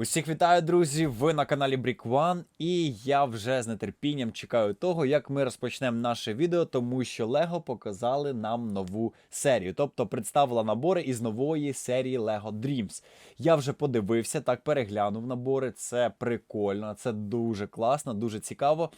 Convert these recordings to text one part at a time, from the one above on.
Усіх вітаю, друзі! Ви на каналі Brick One, і я вже з нетерпінням чекаю того, як ми розпочнемо наше відео, тому що Lego показали нам нову серію, тобто представила набори із нової серії Lego Dreams. Я вже подивився, так переглянув набори. Це прикольно, це дуже класно, дуже цікаво.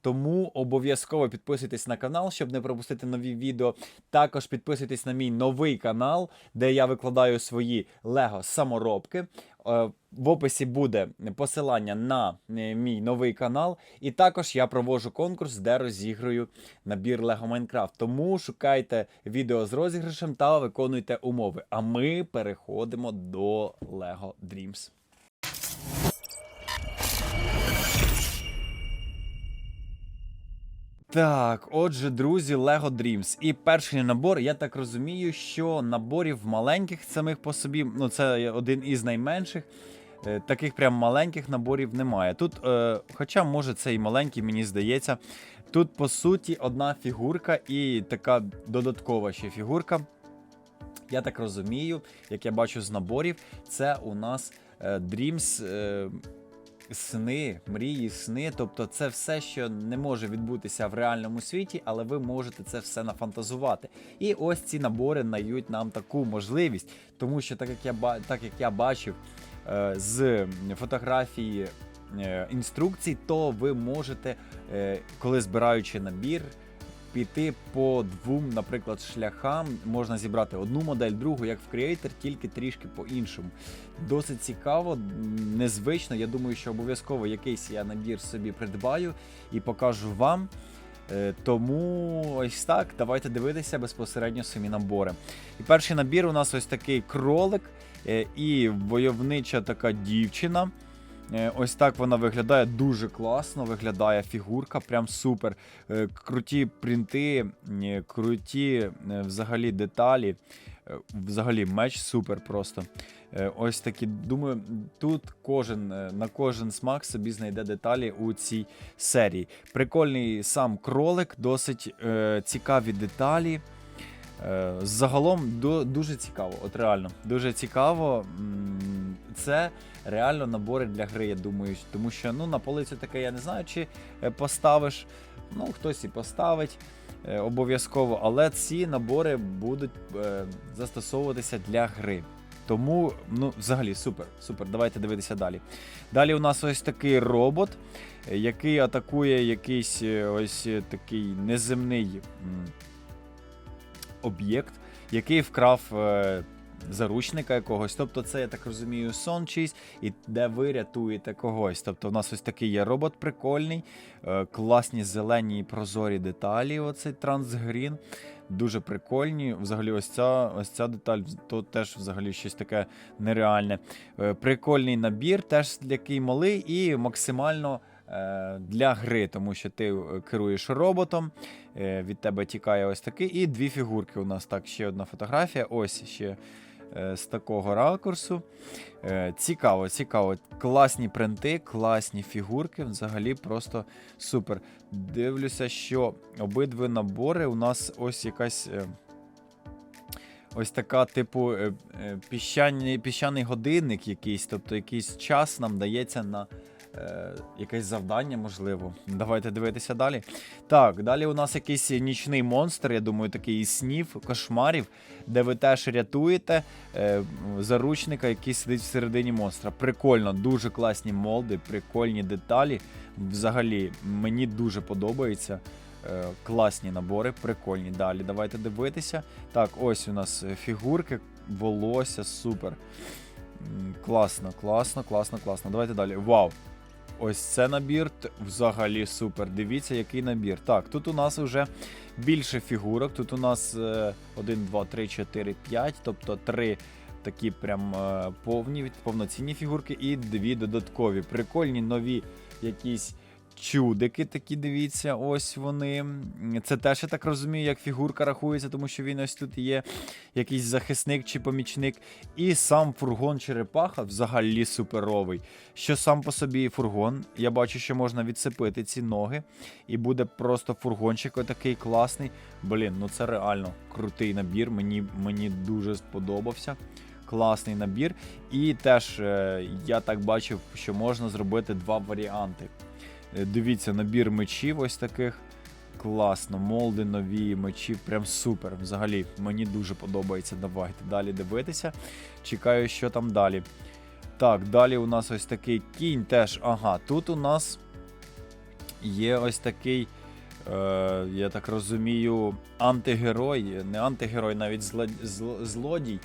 Тому обов'язково підписуйтесь на канал, щоб не пропустити нові відео. Також підписуйтесь на мій новий канал, де я викладаю свої Лего саморобки. Е, В описі буде посилання на е, мій новий канал. І також я проводжу конкурс, де розіграю набір Lego Minecraft. Тому шукайте відео з розіграшем та виконуйте умови. А ми переходимо до Lego Dreams. Так, отже, друзі, Lego Dreams. І перший набор, я так розумію, що наборів маленьких самих по собі, ну це один із найменших. Е, Таких прям маленьких наборів немає. Тут, е, хоча, може, це і маленький, мені здається. Тут, по суті, одна фігурка і така додаткова ще фігурка. Я так розумію, як я бачу з наборів, це у нас е, Dreams. Е, сни, мрії, сни. Тобто, це все, що не може відбутися в реальному світі, але ви можете це все нафантазувати. І ось ці набори дають нам таку можливість, тому що так як я так як я бачив е, з фотографії е, інструкцій, то ви можете, е, коли збираючи набір. Піти по двом, наприклад, шляхам можна зібрати одну модель, другу, як в Creator, тільки трішки по-іншому. Досить цікаво, незвично. Я думаю, що обов'язково якийсь я набір собі придбаю і покажу вам. Е, Тому ось так, давайте дивитися безпосередньо самі набори. І перший набір у нас ось такий кролик е, і войовнича така дівчина. Е, Ось так вона виглядає дуже класно, виглядає фігурка, прям супер. Е, Круті принти, е, круті взагалі деталі. Взагалі меч супер просто. Ось такі. Думаю, тут кожен на кожен смак собі знайде деталі у цій серії. Прикольний сам кролик, досить е, цікаві деталі. Е, Загалом дуже цікаво, от реально, дуже цікаво. Це реально набори для гри, я думаю. Тому що ну, на полицю таке я не знаю, чи е, поставиш. Ну, хтось і поставить е, обов'язково, але ці набори будуть застосовуватися для гри. Тому, ну, взагалі, супер, супер. Давайте дивитися далі. Далі у нас ось такий робот, який атакує якийсь ось такий неземний об'єкт, який вкрав е, заручника якогось. Тобто, це, я так розумію, сон чийсь, і де ви рятуєте когось. Тобто, у нас ось такий є робот прикольний, е, класні зелені прозорі деталі. Оцей трансгрін. Дуже прикольні. Взагалі, ось ця, ось ця деталь, то теж взагалі щось таке нереальне. Е, Прикольний набір, теж який малий і максимально для гри, тому що ти е, керуєш роботом, е, від тебе тікає ось такий. І дві фігурки у нас так, ще одна фотографія. Ось ще е, з такого ракурсу. Е, Цікаво, цікаво. Класні принти, класні фігурки. Взагалі просто супер. Дивлюся, що обидві набори у нас ось якась. е, Ось така, типу, е, е, піщаний, піщаний годинник якийсь, тобто якийсь час нам дається на е, якесь завдання, можливо. Давайте дивитися далі. Так, далі у нас якийсь нічний монстр, я думаю, такий із снів, кошмарів, де ви теж рятуєте е, заручника, який сидить всередині монстра. Прикольно, дуже класні молди, прикольні деталі. Взагалі, мені дуже подобається. Е, Класні набори, прикольні. Далі давайте дивитися. Так, ось у нас е, фігурки, волосся, супер. Класно, класно, класно, класно. Давайте далі. Вау! Ось це набір взагалі супер. Дивіться, який набір. Так, тут у нас вже більше фігурок. Тут у нас 1, 2, 3, 4, 5, тобто 3 такі прям е, повні, повноцінні фігурки і дві додаткові. Прикольні нові якісь чудики такі, дивіться, ось вони. Це теж, я так розумію, як фігурка рахується, тому що він ось тут є якийсь захисник чи помічник. І сам фургон черепаха взагалі суперовий. Що сам по собі фургон. Я бачу, що можна відсипити ці ноги, і буде просто фургончик отакий класний. Блін, ну це реально крутий набір. Мені, мені дуже сподобався. Класний набір. І теж е, я так бачив, що можна зробити два варіанти. Е, Дивіться, набір мечів ось таких. Класно, молди нові мечі, прям супер. Взагалі, мені дуже подобається. Давайте далі дивитися. Чекаю, що там далі. Так, далі у нас ось такий кінь теж. Ага, тут у нас є ось такий, е, я так розумію, антигерой. Не антигерой, навіть зло, зло- злодій.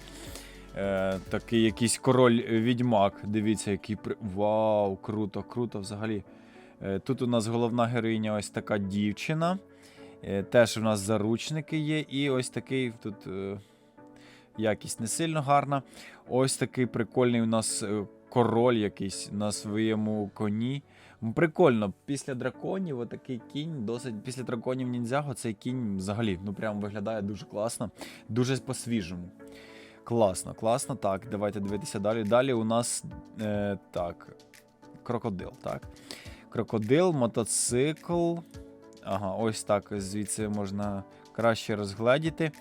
Е, такий якийсь король відьмак. Дивіться, який. Вау, круто, круто взагалі. Е, Тут у нас головна героїня ось така дівчина. Е, Теж у нас заручники є, і ось такий тут е, якість не сильно гарна. Ось такий прикольний у нас король якийсь на своєму коні. Прикольно, після драконів отакий кінь, досить після драконів ніндзяго цей кінь взагалі ну прям виглядає дуже класно, дуже по-свіжому. Класно, класно. Так, давайте дивитися далі. Далі у нас е, так, крокодил, так. Крокодил, мотоцикл. Ага, ось так звідси можна краще розгледіти.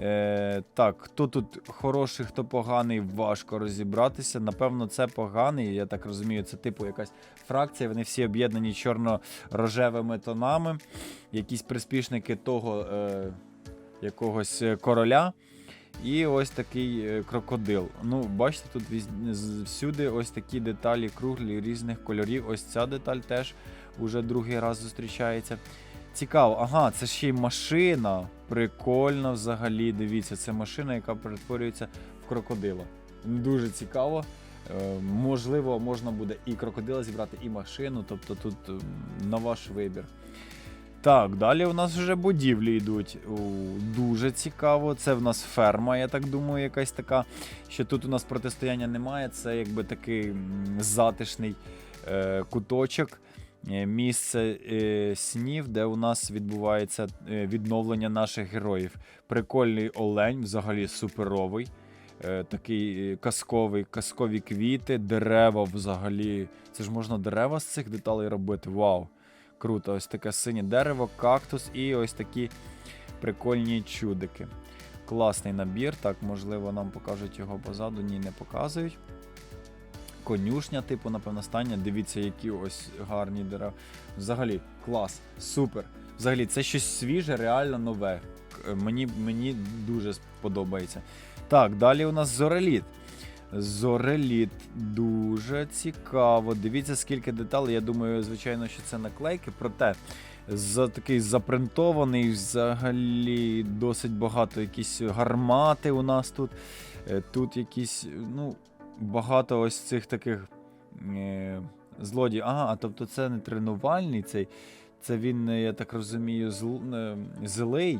Е, так, хто тут хороший, хто поганий, важко розібратися. Напевно, це поганий. Я так розумію, це типу якась фракція. Вони всі об'єднані чорно-рожевими тонами. Якісь приспішники того е, якогось короля. І ось такий е, крокодил. Ну, бачите, тут всюди ось такі деталі круглі різних кольорів. Ось ця деталь теж уже другий раз зустрічається. Цікаво, ага, це ще й машина. Прикольно взагалі. Дивіться, це машина, яка перетворюється в крокодила. Дуже цікаво. Е, можливо, можна буде і крокодила зібрати, і машину. Тобто тут на ваш вибір. Так, далі у нас вже будівлі йдуть. Дуже цікаво. Це в нас ферма, я так думаю, якась така. Що тут у нас протистояння немає. Це якби такий затишний е, куточок. е, Місце е, снів, де у нас відбувається е, відновлення наших героїв. Прикольний олень, взагалі суперовий. Е, такий е, казковий, казкові квіти, дерева взагалі. Це ж можна дерева з цих деталей робити. Вау! Круто, ось таке синє дерево, кактус і ось такі прикольні чудики. Класний набір. Так, можливо, нам покажуть його позаду. Ні, не показують. Конюшня, типу, напевно, стання. Дивіться, які ось гарні дерева. Взагалі, клас, супер. Взагалі, це щось свіже, реально нове. Мені, мені дуже подобається. Так, далі у нас зореліт. Зореліт дуже цікаво. Дивіться, скільки деталей. Я думаю, звичайно, що це наклейки. Проте за такий запринтований, взагалі досить багато якісь гармати у нас тут. Е, Тут якісь, ну, багато ось цих таких е, злодіїв. Ага, тобто це не тренувальний цей. Це він, е, я так розумію, зл... е, злий.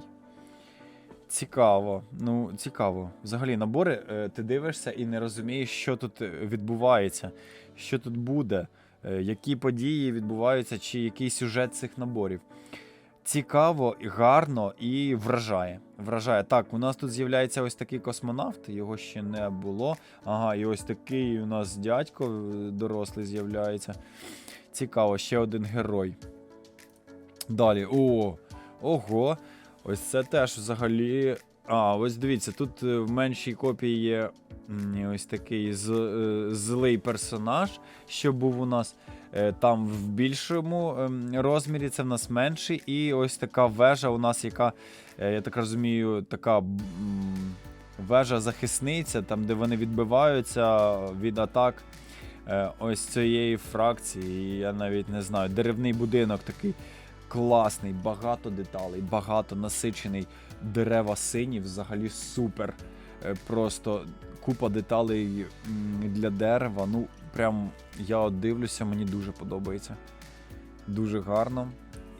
Цікаво. Ну, цікаво. Взагалі, набори, е, ти дивишся і не розумієш, що тут е, відбувається, що тут буде, е, які події відбуваються, чи який сюжет цих наборів. Цікаво, гарно і вражає. Вражає. Так, у нас тут з'являється ось такий космонавт, його ще не було. Ага, і ось такий у нас дядько дорослий з'являється. Цікаво, ще один герой. Далі. О, ого. Ось це теж взагалі. А, ось дивіться, тут е, в меншій копії є ось такий е, злий персонаж, що був у нас. Е, Там в більшому ем, розмірі це в нас менший. І ось така вежа у нас, яка, я так розумію, така вежа захисниця, там, де вони відбиваються від атак ось цієї фракції. Я навіть не знаю. Деревний будинок такий класний, багато деталей, багато насичений. Дерева сині, взагалі супер. Е, Просто купа деталей для дерева. Ну, прям я от дивлюся, мені дуже подобається. Дуже гарно.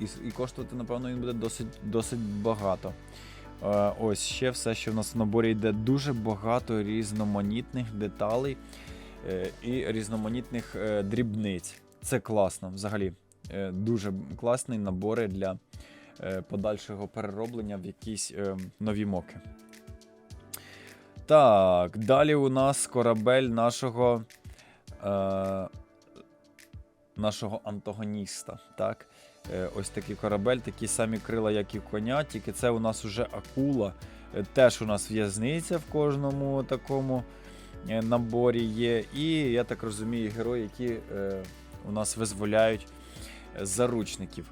І, і коштувати, напевно, він буде досить, досить багато. Е, ось ще все, що в нас в наборі йде дуже багато різноманітних деталей е, і різноманітних е, дрібниць. Це класно взагалі. Е, дуже класні набори для е, подальшого перероблення в якісь е, нові моки. Так, далі у нас корабель нашого. Е, нашого антагоніста. Так? Е, ось такий корабель, такі самі крила, як і коня, тільки це у нас уже акула. Е, теж у нас в'язниця в кожному такому наборі є. І я так розумію, герої, які е, у нас визволяють заручників.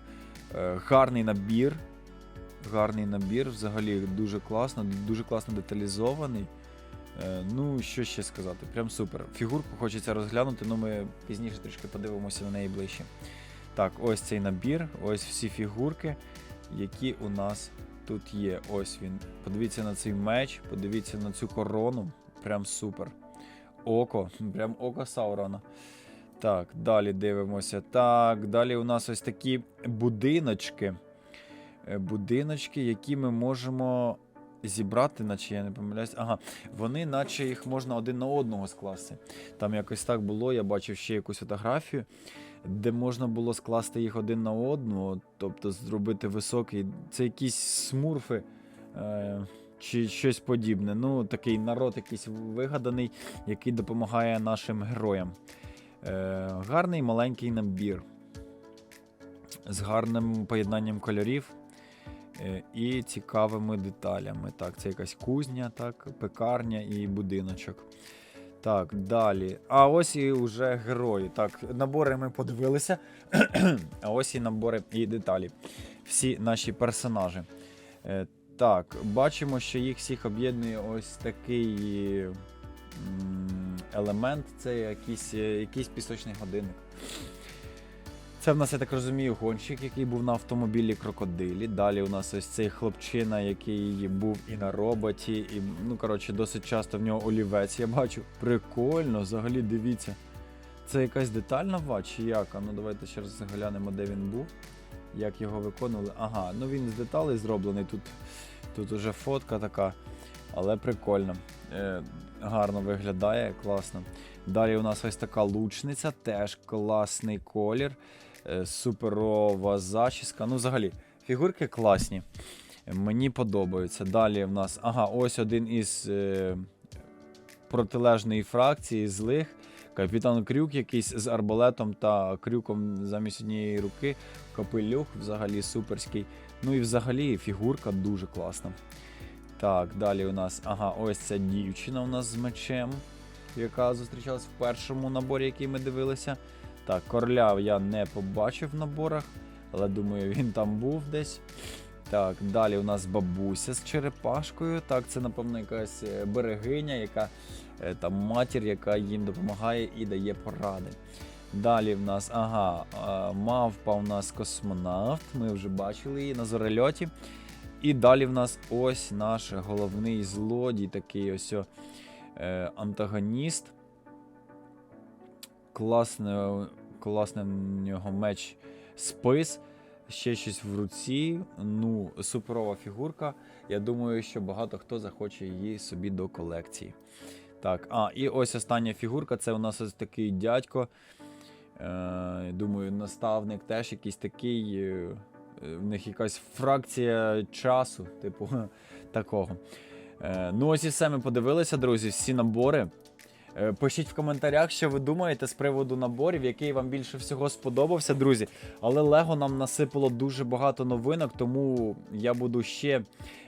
Е, гарний набір. Гарний набір, взагалі дуже класно, дуже класно деталізований. Е, ну, що ще сказати, прям супер. Фігурку хочеться розглянути, ну ми пізніше трішки подивимося на неї ближче. Так, ось цей набір, ось всі фігурки, які у нас тут є. Ось він. Подивіться на цей меч, подивіться на цю корону. Прям супер. Око, прям око Саурона. Так, далі дивимося. Так, далі у нас ось такі будиночки. Е, Будиночки, які ми можемо зібрати, наче я не помиляюсь. Ага, вони, наче їх можна один на одного скласти. Там якось так було, я бачив ще якусь фотографію, де можна було скласти їх один на одного, тобто зробити високий. Це якісь смурфи. Е- чи щось подібне. Ну, такий народ якийсь вигаданий, який допомагає нашим героям. Е, гарний маленький набір з гарним поєднанням кольорів е, і цікавими деталями. Так, це якась кузня, так, пекарня і будиночок. Так, далі. А ось і вже герої. Так, набори ми подивилися. а ось і набори і деталі. Всі наші персонажі. Е, так, бачимо, що їх всіх об'єднує ось такий елемент. Це якийсь, е, якийсь пісочний годинник. Це в нас, я так розумію, гонщик, який був на автомобілі крокодилі. Далі у нас ось цей хлопчина, який був і на роботі, і, ну, коротше, досить часто в нього олівець, я бачу. Прикольно, взагалі дивіться. Це якась детальна ва чи як? А ну давайте ще раз заглянемо, де він був. Як його виконували. Ага, ну він з деталей зроблений. Тут, тут уже фотка така, але прикольно. Гарно виглядає, класно. Далі у нас ось така лучниця, теж класний колір, е, суперова зачіска. Ну, взагалі, фігурки класні. Мені подобаються. Далі в нас, ага, ось один із е, протилежної фракції злих. Капітан Крюк якийсь з арбалетом та крюком замість однієї руки. Капелюх взагалі суперський. Ну і взагалі фігурка дуже класна. Так, далі у нас, ага, ось ця дівчина у нас з мечем, яка зустрічалась в першому наборі, який ми дивилися. Так, короля я не побачив в наборах, але думаю, він там був десь. Так, далі у нас бабуся з черепашкою. Так, це, напевно, якась е, берегиня, яка е, там матір, яка їм допомагає і дає поради. Далі в нас, ага, мавпа у нас космонавт. Ми вже бачили її на зорельоті. І далі в нас ось наш головний злодій, такий ось е, антагоніст. Класне, класний в нього меч спис. Ще щось в руці. Ну, суперова фігурка. Я думаю, що багато хто захоче її собі до колекції. Так, а, і ось остання фігурка це у нас ось такий дядько. Е, думаю, наставник теж якийсь такий. В них якась фракція часу, типу, такого. Е, ну, ось і все ми подивилися, друзі, всі набори. Е, Пишіть в коментарях, що ви думаєте з приводу наборів, який вам більше всього сподобався, друзі. Але Лего нам насипало дуже багато новинок, тому я буду ще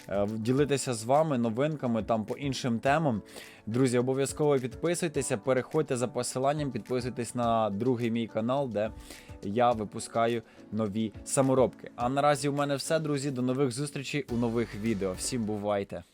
е, ділитися з вами новинками там по іншим темам. Друзі, обов'язково підписуйтеся, переходьте за посиланням, підписуйтесь на другий мій канал, де я випускаю нові саморобки. А наразі у мене все, друзі. До нових зустрічей у нових відео. Всім бувайте!